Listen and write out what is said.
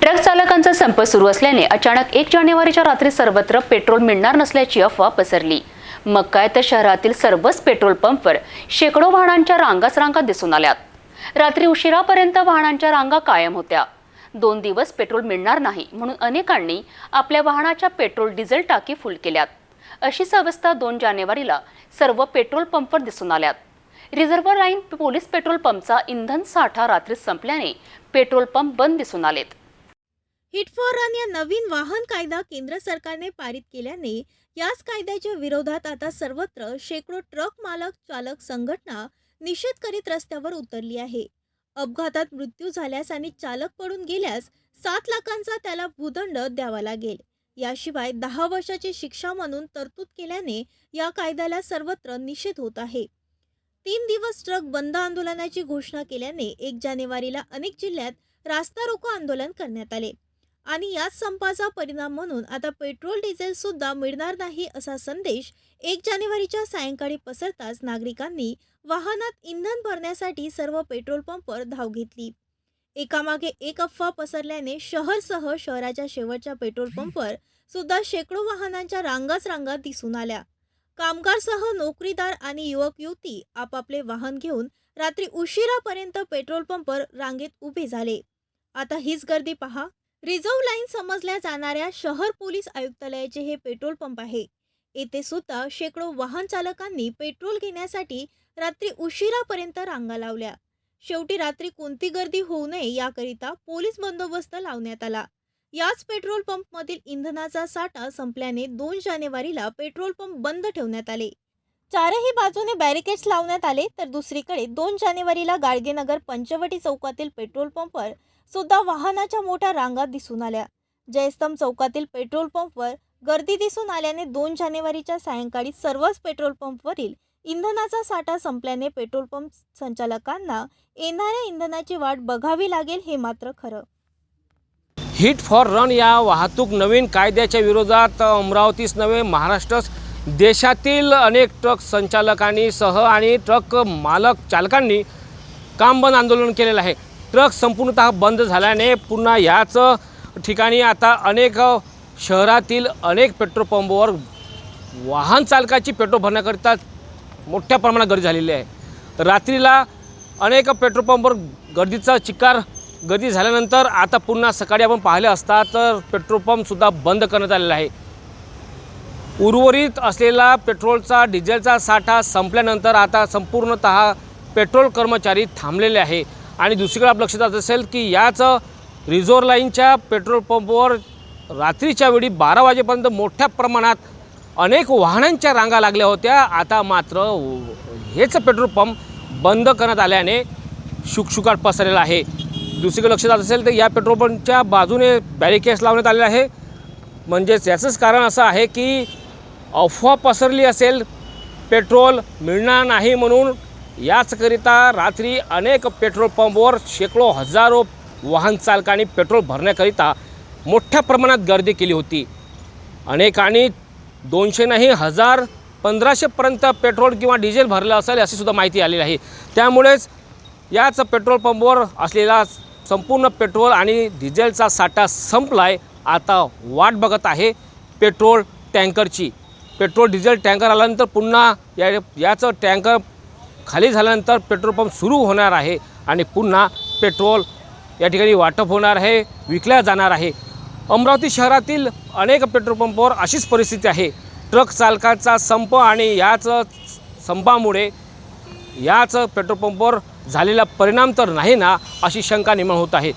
Truck चालकांचा संप सुरू असल्याने अचानक एक जानेवारीच्या रात्री सर्वत्र पेट्रोल मिळणार नसल्याची अफवा पसरली. मग काय तर शहरातील सर्वच पेट्रोल पंपवर शेकडो वाहनांच्या रांगाच रांगा दिसून आल्यात. रात्री उशिरापर्यंत वाहनांच्या रांगा कायम होत्या. दोन दिवस पेट्रोल मिळणार नाही म्हणून अनेकांनी आपल्या वाहनाच्या पेट्रोल डिझेल टाकी फुल केल्यात. अशीच अवस्था दोन जानेवारीला सर्व पेट्रोल पंपवर दिसून आल्यात. रिझर्व्ह लाईन पोलीस पेट्रोल पंपचा इंधन साठा रात्री संपल्याने पेट्रोल पंप बंद दिसून आलेत. हिट फॉर रन या नवीन वाहन कायदा केंद्र सरकारने पारित केल्याने याच कायद्याच्या विरोधात आता सर्वत्र शेकडो ट्रक मालक चालक संघटना निषेध करीत रस्त्यावर उतरली आहे. अपघातात मृत्यू झाल्यास आणि चालक पडून गेल्यास सात लाखांचा त्याला भूदंड द्यावा लागेल. याशिवाय दहा वर्षाची शिक्षा म्हणून तरतूद केल्याने या कायद्याला सर्वत्र निषेध होत आहे. तीन दिवस ट्रक बंद आंदोलनाची घोषणा केल्याने एक जानेवारीला अनेक जिल्ह्यात रास्ता रोको आंदोलन करण्यात आले. आणि याच संपाचा परिणाम म्हणून आता पेट्रोल डिझेल सुद्धा मिळणार नाही असा संदेश एक जानेवारीच्या सायंकाळी पसरताच नागरिकांनी वाहनात इंधन भरण्यासाठी सर्व पेट्रोल पंपवर धाव घेतली. एकामागे एक अफवा पसरल्याने शहरसह शहराच्या शेवटच्या पेट्रोल पंपवर सुद्धा शेकडो वाहनांच्या रांगाच रांगा दिसून आल्या. कामगारसह नोकरीदार आणि युवक युवती आपापले वाहन घेऊन रात्री उशिरापर्यंत पेट्रोल पंपवर रांगेत उभे झाले. आता हीच गर्दी पहा. रिझर्व्ह लाईन समजल्या जाणाऱ्या शहर पोलीस आयुक्तालयाचे हे पेट्रोल पंप आहे. येथे सुद्धा शेकडो वाहन चालकांनी पेट्रोल घेण्यासाठी रात्री उशिरापर्यंत रांगा लावल्या. शेवटी रात्री कोणती गर्दी होऊ नये याकरिता पोलीस बंदोबस्त लावण्यात आला. याच पेट्रोल पंपमधील इंधनाचा साठा संपल्याने दोन जानेवारीला पेट्रोल पंप बंद ठेवण्यात आले. चारही बाजूने बॅरिकेड्स लावण्यात आले तर दुसरीकडे दोन जानेवारीला गाडगेनगर पंचवटी चौकातील पेट्रोल पंपवर सुद्धा वाहनाच्या मोठ्या रांगा दिसून आल्या. जयस्तंभ चौकातील पेट्रोल पंपवर गर्दी दिसून आल्याने दोन जानेवारीच्या सायंकाळी सर्वच पेट्रोल पंपवरील इंधनाचा साठा संपल्याने पेट्रोल पंप संचालकांना येणाऱ्या इंधनाची वाट बघावी लागेल हे मात्र खरं. हिट फॉर रन या वाहतूक नवीन कायद्याच्या विरोधात अमरावतीच नव्हे महाराष्ट्र देशातील अनेक ट्रक संचालकांनी सह आणि ट्रक मालक चालकांनी काम बंद आंदोलन केलेलं आहे. ट्रक संपूर्णतः बंद झाल्याने पुन्हा याच ठिकाणी आता अनेक शहरातील अनेक पेट्रोल पंपवर वाहन चालकाची पेट्रोल भरण्याकरिता मोठ्या प्रमाणात गर्दी झालेली आहे. रात्रीला अनेक पेट्रोल पंपवर गर्दीचा चिकार गर्दी झाल्यानंतर आता पुन्हा सकाळी आपण पाहिले असता तर पेट्रोल पंपसुद्धा बंद करण्यात आलेला आहे. उर्वरित असलेला पेट्रोलचा डिझेलचा साठा संपल्यानंतर आता संपूर्णत पेट्रोल कर्मचारी थांबलेले आहे. आणि दुसरीकडे आप लक्षात येत असेल की याच रिझोर लाईनच्या पेट्रोल पंपवर रात्रीच्या वेळी बारा वाजेपर्यंत मोठ्या प्रमाणात अनेक वाहनांच्या रांगा लागल्या होत्या. आता मात्र हेच पेट्रोल पंप बंद करण्यात आल्याने शुकशुकाट पसरलेला आहे. दुसरीकडे लक्षात येत असेल तर या पेट्रोल पंपच्या बाजूने बॅरिकेड्स लावण्यात आलेले आहे. म्हणजेच याचंच कारण असं आहे की अफवा पसरली असेल पेट्रोल मिळणार नाही म्हणून याचकरिता रात्री अनेक पेट्रोल पंपवर शेकडो हजारो वाहन चालकांनी पेट्रोल भरण्याकरिता मोठ्या प्रमाणात गर्दी केली होती. अनेकांनी दोनशे नाही हजार पंधराशेपर्यंत पेट्रोल किंवा डिझेल भरलं असेल अशी सुद्धा माहिती आलेली आहे. त्यामुळेच याच पेट्रोल पंपवर असलेला संपूर्ण पेट्रोल आणि डिझेलचा साठा संपला आहे आता वाट बघत आहे पेट्रोल टँकरची. पेट्रोल डिझेल टँकर आल्यानंतर पुन्हा या याचं टँकर खाली झाल्यानंतर पेट्रोल पंप सुरू होणार आहे आणि पुन्हा पेट्रोल या ठिकाणी वाटप होणार आहे विकल्या जाणार आहे. अमरावती शहरातील अनेक पेट्रोल पंपवर अशीच परिस्थिती आहे. ट्रक चालकाचा संप आणि याच संपामुळे याच पेट्रोल पंपवर झालेला परिणाम तर नाही ना अशी शंका निर्माण होत आहे.